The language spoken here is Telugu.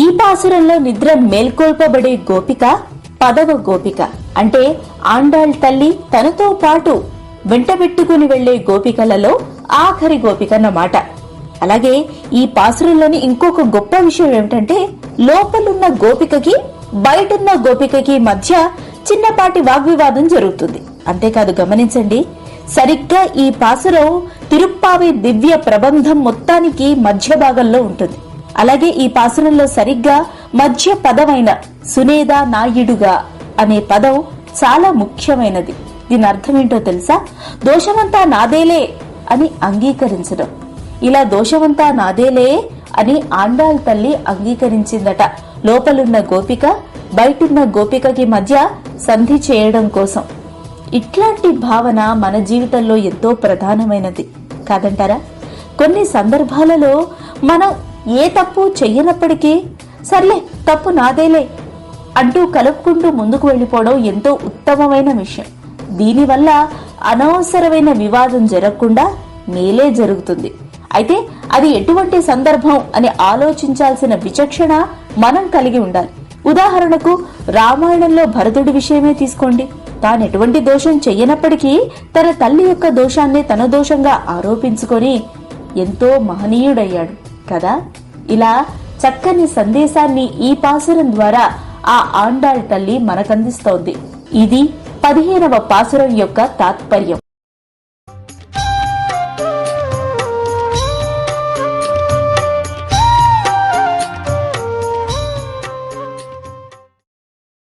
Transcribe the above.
ఈ పాసురంలో నిద్ర మేల్కొల్పబడే గోపిక పదవ గోపిక. అంటే ఆండాళ్ తల్లి తనతో పాటు వెంటబెట్టుకుని వెళ్ళే గోపికలలో ఆఖరి గోపికన్నమాట. అలాగే ఈ పాసురంలోని ఇంకొక గొప్ప విషయం ఏమిటంటే లోపలున్న గోపికకి బయటున్న గోపికకి మధ్య చిన్నపాటి వాగ్వివాదం జరుగుతుంది. అంతేకాదు గమనించండి సరిగ్గా ఈ పాసురం తిరుప్పావి దివ్య ప్రబంధం మొత్తానికి మధ్య భాగంలో ఉంటుంది. అలాగే ఈ పాసురంలో సరిగ్గా మధ్య పదమైన సునేద నాయుడుగా అనే పదం చాలా ముఖ్యమైనది. దీని అర్థం ఏంటో తెలుసా? దోషమంతా నాదేలే అని అంగీకరించడం. ఇలా దోషమంతా నాదేలే అని ఆండాళ్ తల్లి అంగీకరించిందట. లోపలున్న గోపిక బయటున్న గోపికకి మధ్య సంధి చేయడం కోసం. ఇట్లాంటి భావన మన జీవితంలో ఎంతో ప్రధానమైనది. కాదంటారా? కొన్ని సందర్భాలలో మనం ఏ తప్పు చెయ్యనప్పటికీ సర్లే తప్పు నాదేలే అంటూ కలుపుకుంటూ ముందుకు వెళ్ళిపోవడం ఎంతో ఉత్తమమైన విషయం. దీనివల్ల అనవసరమైన వివాదం జరగకుండా మేలే జరుగుతుంది. అయితే అది ఎటువంటి సందర్భం అని ఆలోచించాల్సిన విచక్షణ మనం కలిగి ఉండాలి. ఉదాహరణకు రామాయణంలో భరతుడి విషయమే తీసుకోండి. తాను ఎటువంటి దోషం చెయ్యనప్పటికీ తన తల్లి యొక్క దోషాన్ని తన దోషంగా ఆరోపించుకొని ఎంతో మహనీయుడయ్యాడు. కదా? ఇలా చక్కని సందేశాన్ని ఈ పాసురం ద్వారా ఆ ఆండాళ్ తల్లి మనకందిస్తోంది. ఇది పదిహేనవ పాసురం యొక్క తాత్పర్యం.